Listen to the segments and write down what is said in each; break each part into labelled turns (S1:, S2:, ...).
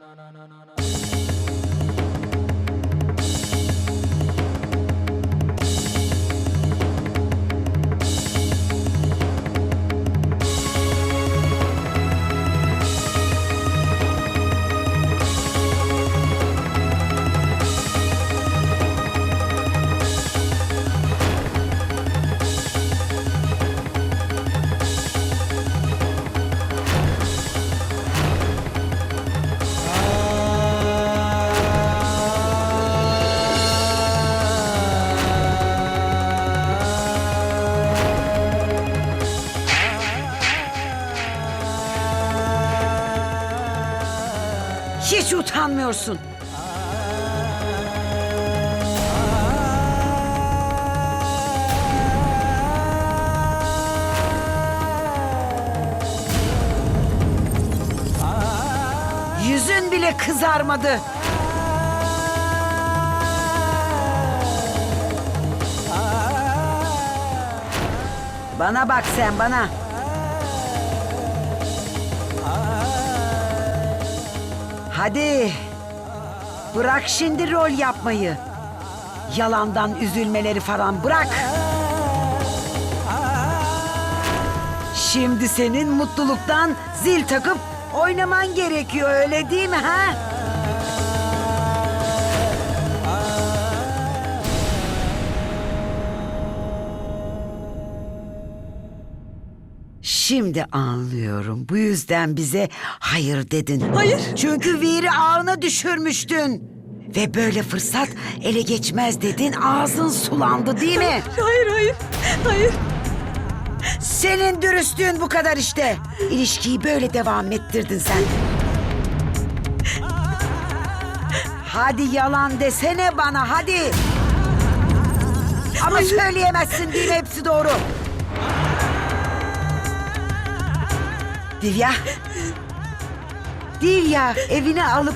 S1: na na na na na Hiç utanmıyorsun. Yüzün bile kızarmadı. Bana bak sen bana. Hadi. Bırak şimdi rol yapmayı. Yalandan üzülmeleri falan bırak. Şimdi senin mutluluktan zil takıp oynaman gerekiyor öyle değil mi ha? Şimdi anlıyorum. Bu yüzden bize hayır dedin.
S2: Hayır.
S1: Çünkü Vir'i ağına düşürmüştün. Ve böyle fırsat ele geçmez dedin. Ağzın sulandı değil mi?
S2: Hayır hayır. Hayır.
S1: Senin dürüstlüğün bu kadar işte. İlişkiyi böyle devam ettirdin sen. Hadi yalan desene bana hadi. Ama söyleyemezsin değil mi? Hepsi doğru. Divya. Divya evine alıp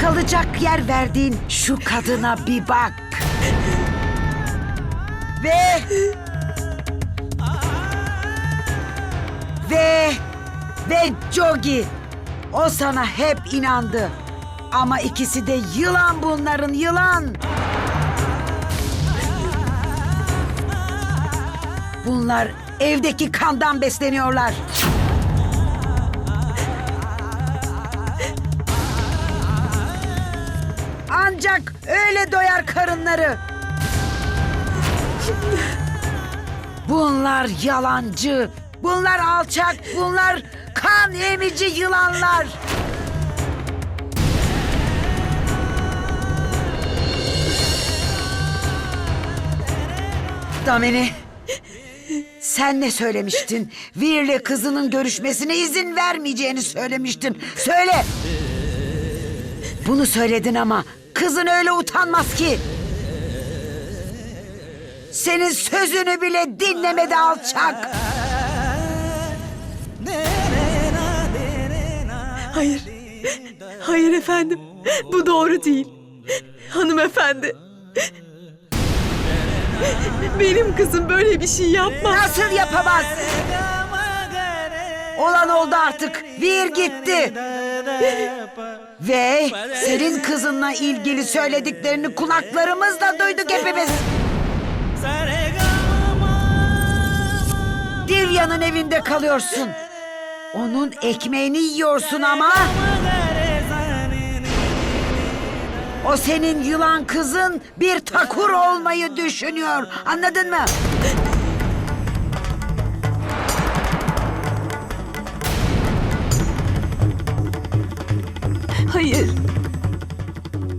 S1: kalacak yer verdiğin şu kadına bir bak. Ve ve ve Jogi o sana hep inandı. Ama ikisi de yılan bunların yılan. Bunlar evdeki kandan besleniyorlar. Ancak öyle doyar karınları. Bunlar yalancı. Bunlar alçak. Bunlar kan emici yılanlar. Damini. Sen ne söylemiştin? Vir'le kızının görüşmesine izin vermeyeceğini söylemiştin. Söyle. Bunu söyledin ama kızın öyle utanmaz ki. Senin sözünü bile dinlemedi alçak.
S2: Hayır. Hayır efendim. Bu doğru değil. Hanımefendi. Benim kızım böyle bir şey yapmaz.
S1: Nasıl yapamaz? Olan oldu artık. Vir gitti. Ve senin kızınla ilgili söylediklerini kulaklarımızla duyduk hepimiz. Divya'nın evinde kalıyorsun. Onun ekmeğini yiyorsun ama... O senin yılan kızın bir takur olmayı düşünüyor. Anladın mı?
S2: Hayır.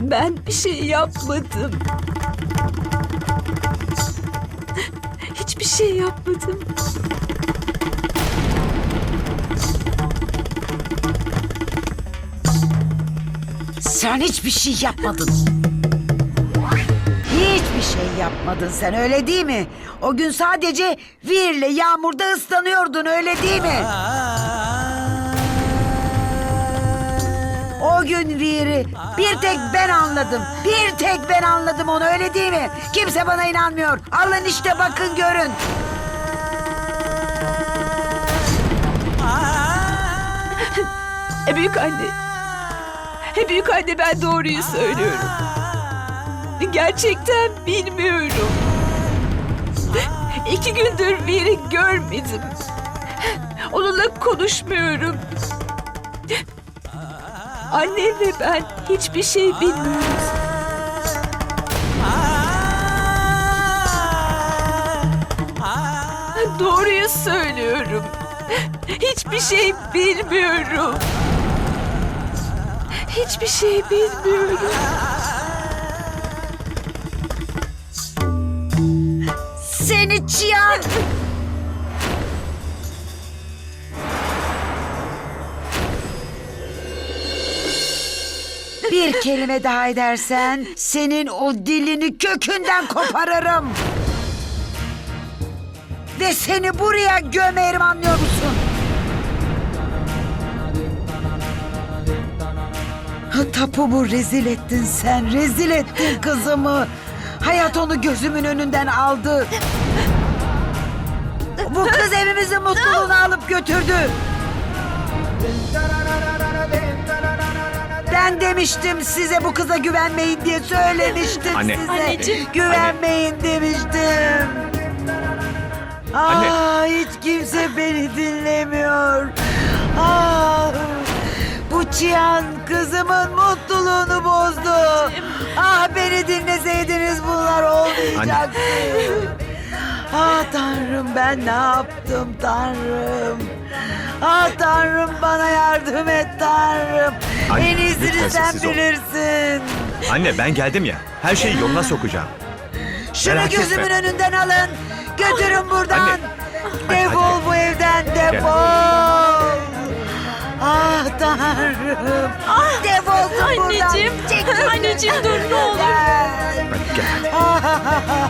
S2: Ben bir şey yapmadım. Hiçbir şey yapmadım.
S1: Sen hiçbir şey yapmadın. Hiçbir şey yapmadın sen öyle değil mi? O gün sadece Vir'le yağmurda ıslanıyordun öyle değil mi? O O gün Viri bir tek ben anladım. Bir tek ben anladım onu öyle değil mi? Kimse bana inanmıyor. Alın işte bakın görün.
S2: E büyük anne. E büyük anne ben doğruyu söylüyorum. Gerçekten bilmiyorum. İki gündür biri görmedim. Onunla konuşmuyorum. Annem ve ben hiçbir şey bilmiyoruz. Doğruyu söylüyorum. Hiçbir şey bilmiyorum. Hiçbir şey bilmiyorum.
S1: Seni çıyan. Bir kelime daha edersen senin o dilini kökünden koparırım. Ve seni buraya gömerim anlıyor musun? Ha, Tapumu rezil ettin sen, rezil ettin kızımı. Hayat onu gözümün önünden aldı. Bu kız evimizin mutluluğunu alıp götürdü. Ben demiştim size bu kıza güvenmeyin diye söylemiştim
S3: Anne.
S1: size.
S2: Anneciğim.
S1: Güvenmeyin demiştim.
S3: Anne.
S1: Aa, hiç kimse beni dinlemiyor. Aa, bu Çiyan kızımın mutluluğunu bozdu. Ah beni dinleseydiniz bunlar olmayacaktı. Ah Tanrım ben ne yaptım Tanrım. Ah Tanrım bana yardım et Tanrım.
S3: Anne,
S1: en iyisini
S3: lütfen
S1: sen
S3: sessiz ol.
S1: bilirsin.
S3: Anne ben geldim ya. Her şeyi yoluna sokacağım.
S1: Şunu
S3: Merak
S1: gözümün
S3: etme.
S1: önünden alın. Götürün buradan.
S3: Anne.
S1: Defol
S3: hadi.
S1: bu evden defol. Ah Tanrım. Ah defolsun buradan.
S2: Anneciğim, anneciğim dur ne olur.
S1: Gel.
S3: Hadi gel.